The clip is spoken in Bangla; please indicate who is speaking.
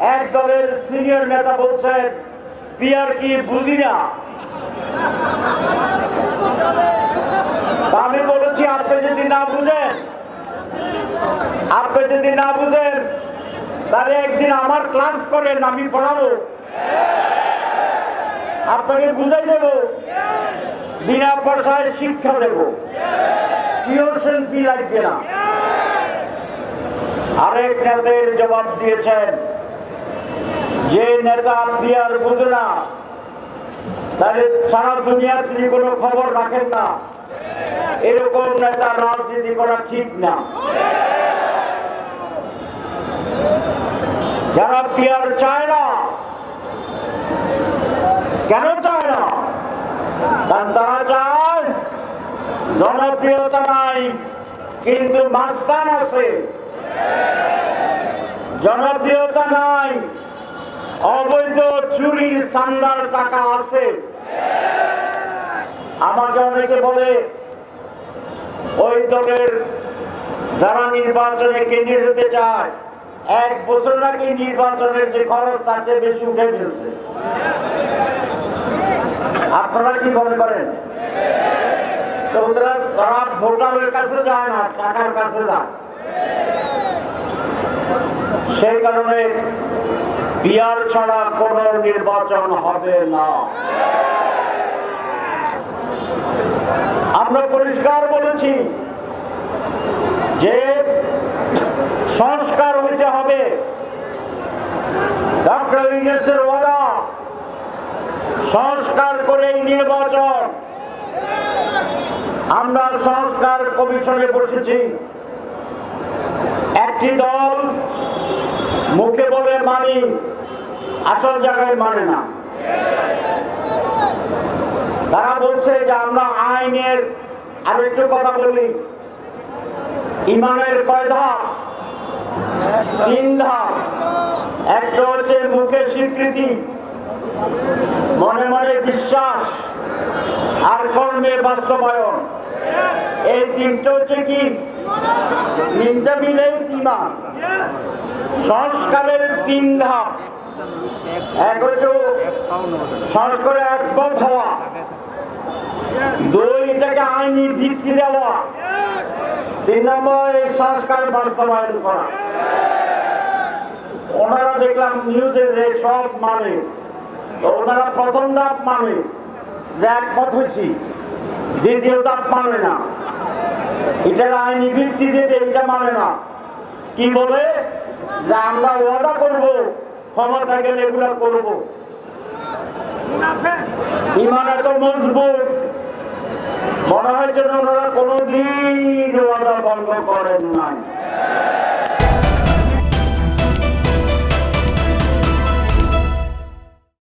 Speaker 1: এক দলের সিনিয়র নেতা বলছেন, পিয়ার কি বুঝি না? আমি বলেছি, আপনি যদি না বুঝেন, আপনি যদি না বুঝেন, তাহলে একদিন আমার ক্লাস করেন, আমি পড়াবো। আপনাকে বুঝাই দেব, বিনা পয়সায় শিক্ষা দেব। টিউশন ফি লাগবে না। আরেক নেতার জবাব দিয়েছেন যে নেতা পিয়ার বুঝে না তাহলে সারা দুনিয়ার তিনি কোনো খবর রাখেন না। এরকম নেতা রাজনীতি করা ঠিক না। যারা পিয়ার চায় না, কেন চায় না? কারণ তারা চায় জনপ্রিয়তা নাই, কিন্তু মাস্তান আছে। জনপ্রিয়তা নাই অবৈধ চুরি, সান্দার টাকা আছে। আমাকে অনেকে বলে, ওই দলের যারা নির্বাচনে কেন্দ্রীয় হতে চায়, এক বছর নাকি নির্বাচনের যে খরচ তার চেয়ে বেশি উঠে ফেলছে। আপনারা কি মনে করেন? তারা ভোটারের কাছে যায় না, টাকার কাছে যায়। সেই কারণে বিয়ার ছাড়া কোন নির্বাচন হবে না। আমরা পরিষ্কার বলেছি যে সংস্কার হইতে হবে। ডক্টর সংস্কার করেই নির্বাচন। আমরা সংস্কার কমিশনে বসেছি। একটি দল মুখে মানি আসল জায়গায় মানে না। তারা বলছে যে আমরা আইনের আরও একটু কথা বলি। ইমানের কয় ধাপ? তিন ধাপ। একটা হচ্ছে মুখের স্বীকৃতি, মনে মনে বিশ্বাস আর কর্মে বাস্তবায়ন। এই তিনটা হচ্ছে কি? তিনটা মিলে ইমান। সংস্কারের তিন ধাপ। এক হচ্ছে সংস্কারে একমত হওয়া। দুই এটাকে আইনি ভিত্তি দেওয়া। তিন নম্বর, এই সংস্কার বাস্তবায়ন করা। ওনারা দেখলাম নিউজে যে সব মানে ওনারা প্রথম ধাপ মানে যে একমত হয়েছি, দ্বিতীয় ধাপ মানে না। এটার আইনি ভিত্তি দেবে, এটা মানে না। কি বলে? যে আমরা ওয়াদা করব ক্ষমতা গেলে এগুলো করব। ইমান এত মজবুত মনে হয় যেন ওনারা কোনোদিন ওয়াদা ভঙ্গ করেন নাই।